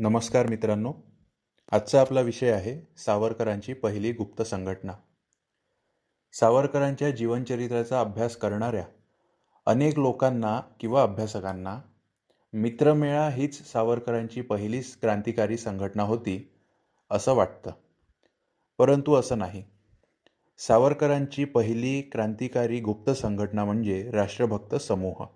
नमस्कार मित्रांनो. आजचा आपला विषय आहे सावरकरांची पहिली गुप्त संघटना. सावरकरांच्या जीवनचरित्राचा अभ्यास करणाऱ्या अनेक लोकांना किंवा अभ्यासकांना मित्रमेळा हीच सावरकरांची पहिली क्रांतिकारी संघटना होती असं वाटतं. परंतु असं नाही. सावरकरांची पहिली क्रांतिकारी गुप्त संघटना म्हणजे राष्ट्रभक्त समूह.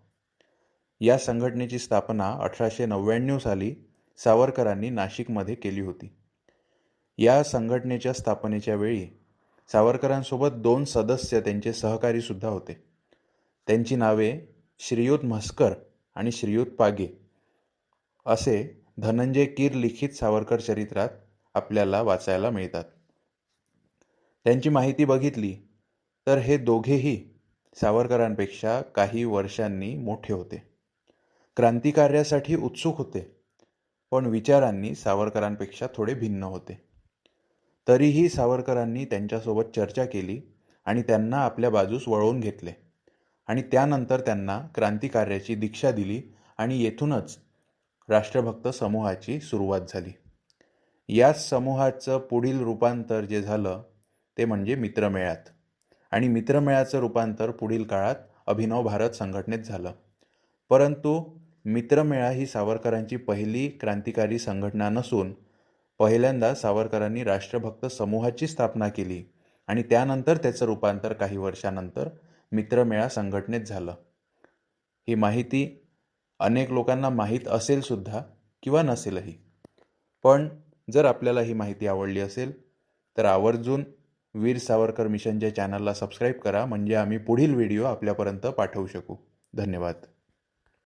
या संघटनेची स्थापना अठराशे नव्याण्णव साली सावरकरांनी नाशिकमध्ये केली होती. या संघटनेच्या स्थापनेच्या वेळी सावरकरांसोबत दोन सदस्य त्यांचे सहकारीसुद्धा होते. त्यांची नावे श्रीयुत म्हस्कर आणि श्रीयुत पागे असे धनंजय कीर लिखित सावरकर चरित्रात आपल्याला वाचायला मिळतात. त्यांची माहिती बघितली तर हे दोघेही सावरकरांपेक्षा काही वर्षांनी मोठे होते. क्रांतिकार्यासाठी उत्सुक होते. पण विचारांनी सावरकरांपेक्षा थोडे भिन्न होते. तरीही सावरकरांनी त्यांच्यासोबत चर्चा केली आणि त्यांना आपल्या बाजूस वळवून घेतले. आणि त्यानंतर त्यांना क्रांतिकार्याची दीक्षा दिली आणि येथूनच राष्ट्रभक्त समूहाची सुरुवात झाली. याच समूहाचं पुढील रूपांतर जे झालं ते म्हणजे मित्रमेळ्यात आणि मित्रमेळ्याचं रूपांतर पुढील काळात अभिनव भारत संघटनेत झालं. परंतु मित्रमेळा ही सावरकरांची पहिली क्रांतिकारी संघटना नसून पहिल्यांदा सावरकरांनी राष्ट्रभक्त समूहाची स्थापना केली आणि त्यानंतर त्याचं रूपांतर काही वर्षानंतर मित्रमेळा संघटनेत झालं. ही माहिती अनेक लोकांना माहीत असेल सुद्धा किंवा नसेलही. पण जर आपल्याला ही माहिती आवडली असेल तर आवर्जून वीर सावरकर मिशनच्या चॅनलला सबस्क्राईब करा म्हणजे आम्ही पुढील व्हिडिओ आपल्यापर्यंत पाठवू शकू. धन्यवाद.